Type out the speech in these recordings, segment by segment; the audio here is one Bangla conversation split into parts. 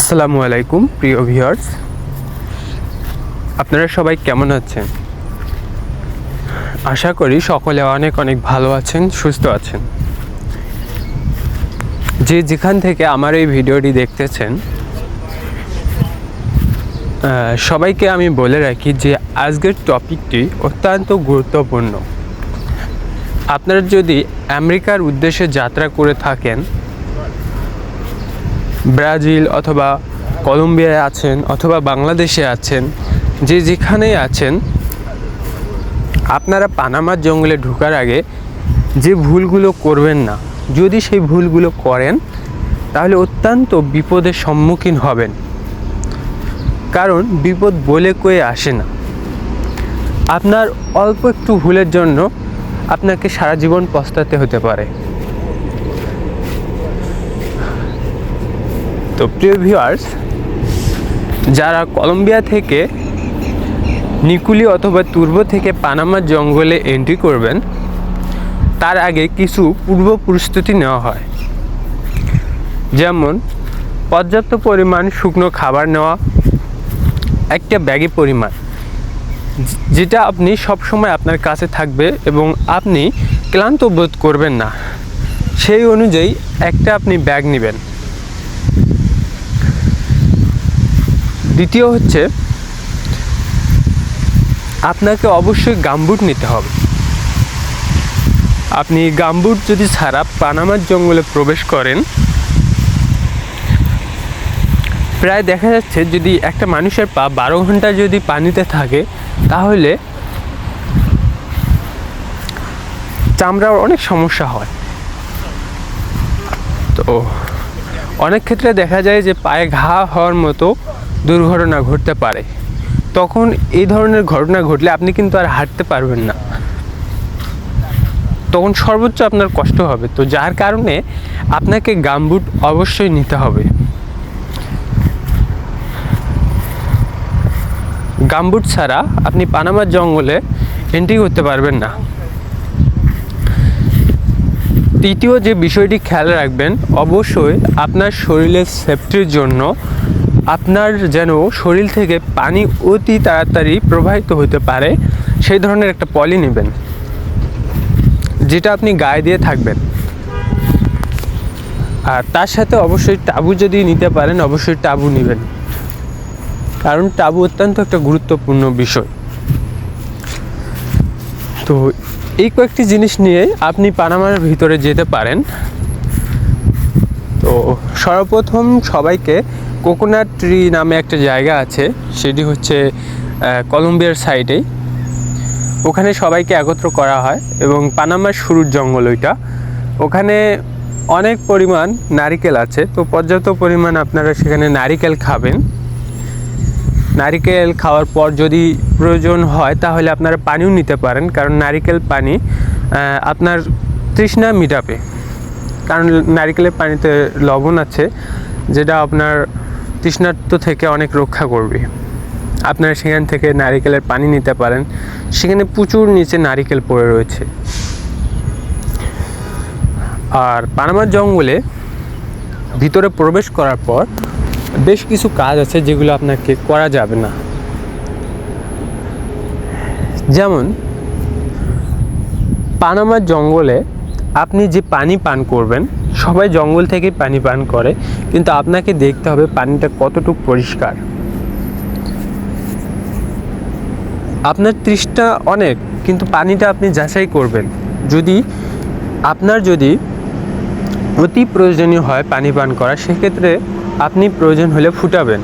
আসসালামু আলাইকুম, প্রিয় ভিউয়ার্স। আপনারা সবাই কেমন আছেন? আশা করি সকলে অনেক অনেক ভালো আছেন, সুস্থ আছেন। যে যেখান থেকে আমার এই ভিডিওটি দেখতেছেন সবাইকে আমি বলে রাখি যে আজকের টপিকটি অত্যন্ত গুরুত্বপূর্ণ। আপনারা যদি আমেরিকার উদ্দেশ্যে যাত্রা করে থাকেন ব্রাজিল অথবা কলম্বিয়ায় আছেন অথবা বাংলাদেশে আছেন, যে যেখানেই আছেন, আপনারা পানামার জঙ্গলে ঢোকার আগে যে ভুলগুলো করবেন না, যদি সেই ভুলগুলো করেন, তাহলে অত্যন্ত বিপদের সম্মুখীন হবেন। কারণ বিপদ বলে কয়ে আসে না। আপনার অল্প একটু ভুলের জন্য আপনাকে সারা জীবন পস্তাতে হতে পারে। তো প্রিয় ভিউয়ার্স যারা কলম্বিয়া থেকে নিকুলি অথবা তুর্ব থেকে পানামার জঙ্গলে এন্ট্রি করবেন, তার আগে কিছু পূর্ব প্রস্তুতি নেওয়া হয়। যেমন, পর্যাপ্ত পরিমাণ শুকনো খাবার নেওয়া, একটা ব্যাগে পরিমাণ, যেটা আপনি সবসময় আপনার কাছে থাকবে এবং আপনি ক্লান্ত বোধ করবেন না। সেই অনুযায়ী একটা আপনি ব্যাগ নেবেন। দ্বিতীয় হচ্ছে, আপনাকে অবশ্যই গামবুট নিতে হবে। আপনি গামবুট যদি ছাড়া পানামার জঙ্গলে প্রবেশ করেন, প্রায় দেখা যাচ্ছে যদি একটা মানুষের পা বারো ঘণ্টা যদি পানিতে থাকে, তাহলে চামড়ার অনেক সমস্যা হয়। তো অনেক ক্ষেত্রে দেখা যায় যে পায়ে ঘা হওয়ার মতো দুর্ঘটনা ঘটতে পারে। তখন এই ধরনের ঘটনা ঘটলে আপনি কিন্তু আর হাঁটতে পারবেন না। তখন সর্বোচ্চ আপনার কষ্ট হবে। তো যার কারণে আপনাকে গামবুট অবশ্যই নিতে হবে। গামবুট ছাড়া আপনি পানামার জঙ্গলে এন্ট্রি করতে পারবেন না। তৃতীয় যে বিষয়টি খেয়াল রাখবেন, অবশ্যই আপনার শরীরের সেফটির জন্য আপনার যেন শরীর থেকে পানি অতি তাড়াতাড়ি প্রবাহিত হতে পারে, সেই ধরনের একটা পলি নেবেন, যেটা আপনি গায়ে দিয়ে থাকবেন। আর তার সাথে অবশ্যই টাবু যদি নিতে পারেন, অবশ্যই টাবু নেবেন। কারণ টাবু অত্যন্ত একটা গুরুত্বপূর্ণ বিষয়। তো এই কয়েকটি জিনিস নিয়ে আপনি পানামার ভিতরে যেতে পারেন। তো সর্বপ্রথম সবাইকে কোকোনাট ট্রি নামে একটা জায়গা আছে, সেটি হচ্ছে কলম্বিয়ার সাইডেই ওখানে সবাইকে একত্র করা হয় এবং পানামার শুরুর জঙ্গল ওইটা। ওখানে অনেক পরিমাণ নারিকেল আছে, তো পর্যাপ্ত পরিমাণ আপনারা সেখানে নারিকেল খাবেন। নারিকেল খাওয়ার পর যদি প্রয়োজন হয়, তাহলে আপনারা পানিও নিতে পারেন, কারণ নারিকেল পানি আপনার তৃষ্ণা মিটাবে। কারণ নারিকেলের পানিতে লবণ আছে, যেটা আপনার তৃষ্ণার্ত থেকে অনেক রক্ষা করবে। আপনারা সেখান থেকে নারিকেলের পানি নিতে পারেন। সেখানে প্রচুর নিচে নারিকেল পড়ে রয়েছে। আর পানামার জঙ্গলে ভিতরে প্রবেশ করার পর বেশ কিছু কাজ আছে যেগুলো আপনাকে করা যাবে না। যেমন, পানামার জঙ্গলে আপনি যে পানি পান করবেন সবাই জঙ্গল থেকে পানি পান করে, কিন্তু আপনাকে দেখতে হবে পানিটা কতটুকু পরিষ্কার। আপনার তৃষ্ণা অনেক, কিন্তু পানিটা আপনি যাচাই করবেন। যদি আপনার যদি অতি প্রয়োজনীয় হয় পানি পান করা, সেক্ষেত্রে আপনি প্রয়োজন হলে ফুটাবেন।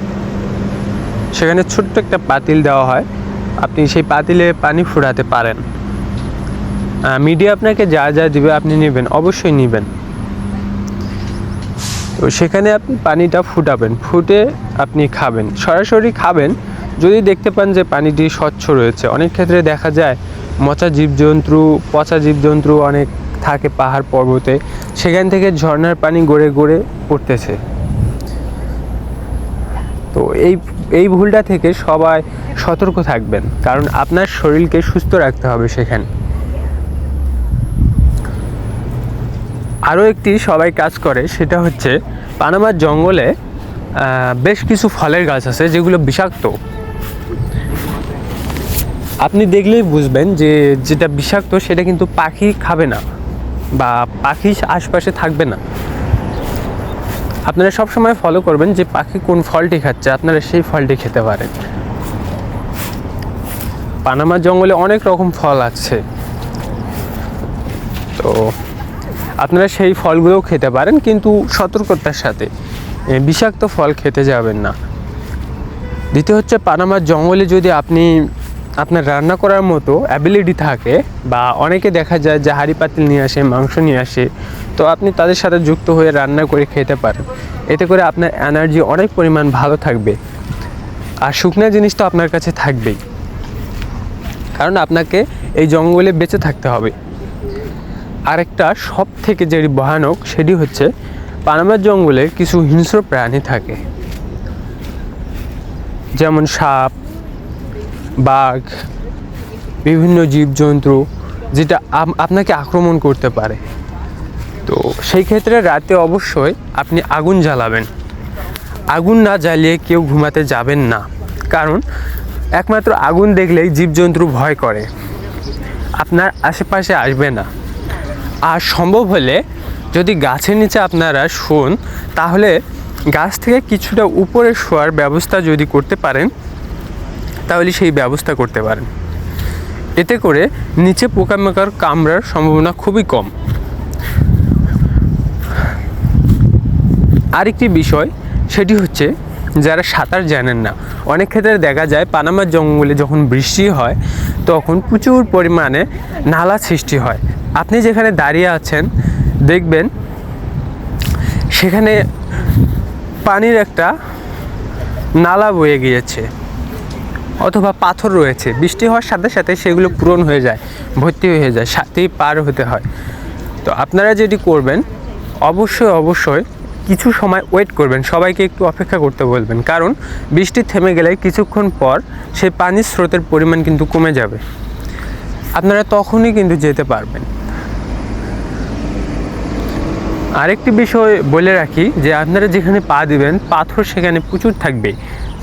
সেখানে ছোট্ট একটা পাতিল দেওয়া হয়, আপনি সেই পাতিলে পানি ফুটাতে পারেন। মিডিয়া আপনাকে যা যা দিবে আপনি নেবেন, অবশ্যই নেবেন। তো সেখানে আপনি পানিটা ফুটাবেন, ফুটে আপনি খাবেন। সরাসরি খাবেন, যদি দেখতে পান যে পানিটি স্বচ্ছ রয়েছে। অনেক ক্ষেত্রে দেখা যায় মচা জীবজন্তু, পচা জীবজন্তু অনেক থাকে পাহাড় পর্বতে। সেখান থেকে ঝর্নার পানি গড়ে গড়ে পড়তেছে। তো এই এই ভুলটা থেকে সবাই সতর্ক থাকবেন, কারণ আপনার শরীরকে সুস্থ রাখতে হবে সেখানে। আরও একটি সবাই কাজ করে, সেটা হচ্ছে পানামার জঙ্গলে বেশ কিছু ফলের গাছ আছে যেগুলো বিষাক্ত। আপনি দেখলেই বুঝবেন যে যেটা বিষাক্ত সেটা কিন্তু পাখি খাবে না বা পাখি আশপাশে থাকবে না। আপনারা সব সময় ফলো করবেন যে পাখি কোন ফলটি খাচ্ছে, আপনারা সেই ফলটি খেতে পারেন। পানামা জঙ্গলে অনেক রকম ফল আছে। তো আপনারা সেই ফলগুলোও খেতে পারেন, কিন্তু সতর্কতার সাথে। বিষাক্ত ফল খেতে যাবেন না। দ্বিতীয় হচ্ছে পানামার জঙ্গলে যদি আপনি, আপনার রান্না করার মতো অ্যাবিলিটি থাকে, বা অনেকে দেখা যায় যে হাঁড়ি পাতিল নিয়ে আসে, মাংস নিয়ে আসে, তো আপনি তাদের সাথে যুক্ত হয়ে রান্না করে খেতে পারেন। এতে করে আপনার এনার্জি অনেক পরিমাণ ভালো থাকবে। আর শুকনা জিনিস তো আপনার কাছে থাকবেই। কারণ আপনাকে এই জঙ্গলে বেঁচে থাকতে হবে। আরেকটা সব থেকে যেটি ভয়ানক, সেটি হচ্ছে পানামার জঙ্গলে কিছু হিংস্র প্রাণী থাকে। যেমন সাপ, বাঘ, বিভিন্ন জীবজন্তু, যেটা আপনাকে আক্রমণ করতে পারে। তো সেই ক্ষেত্রে রাতে অবশ্যই আপনি আগুন জ্বালাবেন। আগুন না জ্বালিয়ে কেউ ঘুমাতে যাবেন না। কারণ একমাত্র আগুন দেখলেই জীবজন্তু ভয় করে। আপনার আশেপাশে আসবে না। আর সম্ভব হলে যদি গাছের নিচে আপনারা শোন, তাহলে গাছ থেকে কিছুটা উপরে শোয়ার ব্যবস্থা যদি করতে পারেন, তাহলে সেই ব্যবস্থা করতে পারেন। এতে করে নিচে পোকামাকড় কামড়ার সম্ভাবনা খুবই কম। আরেকটি বিষয়, সেটি হচ্ছে যারা সাঁতার জানেন না, অনেক ক্ষেত্রে দেখা যায় পানামার জঙ্গলে যখন বৃষ্টি হয়, তখন প্রচুর পরিমাণে নালা সৃষ্টি হয়। আপনি যেখানে দাঁড়িয়ে আছেন, দেখবেন সেখানে পানির একটা নালা বয়ে গিয়েছে অথবা পাথর রয়েছে। বৃষ্টি হওয়ার সাথে সাথে সেগুলো পূরণ হয়ে যায়, ভর্তি হয়ে যায়, সাথেই পার হতে হয়। তো আপনারা যেটি করবেন, অবশ্যই অবশ্যই কিছু সময় ওয়েট করবেন, সবাইকে একটু অপেক্ষা করতে বলবেন। কারণ বৃষ্টি থেমে গেলে কিছুক্ষণ পর সেই পানির স্রোতের পরিমাণ কিন্তু কমে যাবে। আপনারা তখনই কিন্তু যেতে পারবেন। আরেকটি বিষয় বলে রাখি যে আপনারা যেখানে পা দিবেন, পাথর সেখানে প্রচুর থাকবে।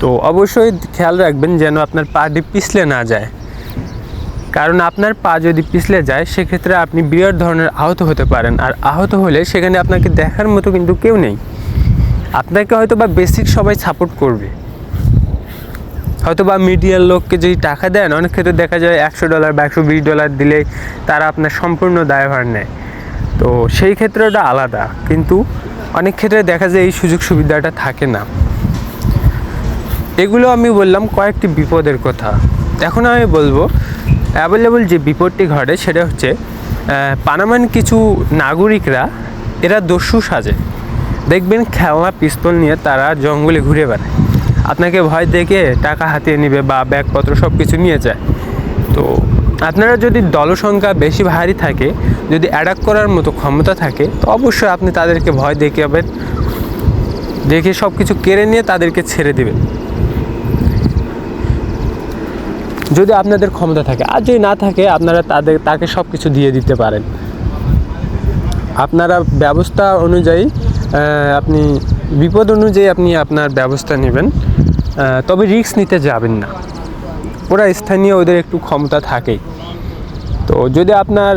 তো অবশ্যই খেয়াল রাখবেন যেন আপনার পাটি পিছলে না যায়। কারণ আপনার পা যদি পিছলে যায়, সেক্ষেত্রে আপনি বিরাট ধরনের আহত হতে পারেন। আর আহত হলে সেখানে আপনাকে দেখার মতো কিন্তু কেউ নেই। আপনাকে হয়তো বা বেসিক সবাই সাপোর্ট করবে। হয়তো বা মিডিয়ার লোককে যদি টাকা দেন, অনেক ক্ষেত্রে দেখা যায় একশো ডলার বা একশো বিশ ডলার দিলে তারা আপনার সম্পূর্ণ দায়ভার নেয়। তো সেই ক্ষেত্রে ওটা আলাদা। কিন্তু অনেক ক্ষেত্রে দেখা যায় এই সুযোগ সুবিধাটা থাকে না। এগুলো আমি বললাম কয়েকটি বিপদের কথা। এখন আমি বলব অ্যাভেলেবল যে বিপদটি ঘটে সেটা হচ্ছে পানামান কিছু নাগরিকরা, এরা দস্যু সাজে। দেখবেন খেলনা, পিস্তল নিয়ে তারা জঙ্গলে ঘুরে বেড়ায়। আপনাকে ভয় দেখে টাকা হাতিয়ে নেবে বা ব্যাগপত্র সব কিছু নিয়ে যায়। তো আপনারা যদি দলসংখ্যা বেশি ভারী থাকে, যদি অ্যাটাক করার মতো ক্ষমতা থাকে, তো অবশ্যই আপনি তাদেরকে ভয় দেখে দেখাবেন দেখে সব কিছু কেড়ে নিয়ে তাদেরকে ছেড়ে দেবেন। যদি আপনাদের ক্ষমতা থাকে, আর যদি না থাকে, আপনারা তাদের, তাকে সব কিছু দিয়ে দিতে পারেন। আপনারা ব্যবস্থা অনুযায়ী আপনি, বিপদ অনুযায়ী আপনি আপনার ব্যবস্থা নেবেন। তবে রিস্ক নিতে যাবেন না। ওরা স্থানীয় ওদের একটু ক্ষমতা থাকেই। তো যদি আপনার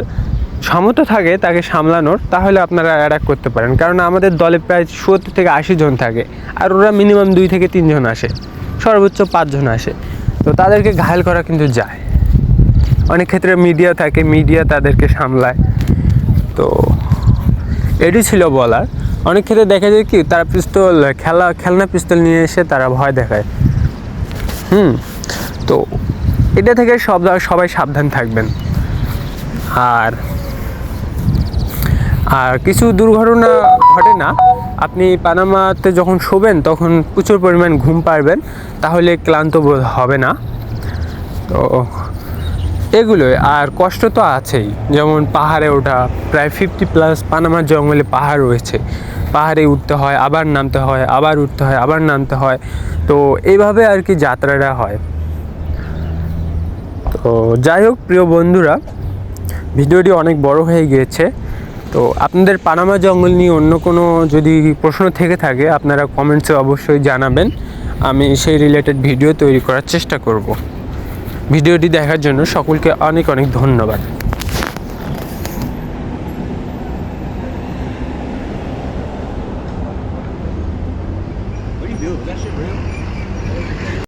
সামর্থ্য থাকে তাকে সামলানোর, তাহলে আপনারা অ্যাটাক করতে পারেন। কারণ আমাদের দলে প্রায় সত্তর থেকে আশি জন থাকে, আর ওরা মিনিমাম দুই থেকে তিনজন আসে, সর্বোচ্চ পাঁচজন আসে। তো তাদেরকে ঘায়ল করা কিন্তু যায়। অনেক ক্ষেত্রে মিডিয়া থাকে মিডিয়া তাদেরকে সামলায়। তো এটি ছিল বলার। অনেক ক্ষেত্রে দেখা যায় কি, তারা পিস্তল, খেলা, খেলনা পিস্তল নিয়ে এসে তারা ভয় দেখায়। হুম। তো এটা থেকে সব সবাই সাবধান থাকবেন। আর আর কিছু দুর্ঘটনা ঘটে না। আপনি পানামাতে যখন শোবেন, তখন প্রচুর পরিমাণ ঘুম পারবেন তাহলে ক্লান্ত বোধ হবে না। তো এগুলোই। আর কষ্ট তো আছেই। যেমন পাহাড়ে ওঠা, প্রায় ফিফটি প্লাস পানামার জঙ্গলে পাহাড় রয়েছে। পাহাড়ে উঠতে হয়, আবার নামতে হয়, আবার উঠতে হয়, আবার নামতে হয়। তো এইভাবে আর কি যাত্রাটা হয়। তো যাই হোক, প্রিয় বন্ধুরা, ভিডিওটি অনেক বড় হয়ে গিয়েছে। তো আপনাদের পানামা জঙ্গল নিয়ে অন্য কোনো যদি প্রশ্ন থেকে থাকে, আপনারা কমেন্টসে অবশ্যই জানাবেন। আমি সেই রিলেটেড ভিডিও তৈরি করার চেষ্টা করব। ভিডিওটি দেখার জন্য সকলকে অনেক অনেক ধন্যবাদ।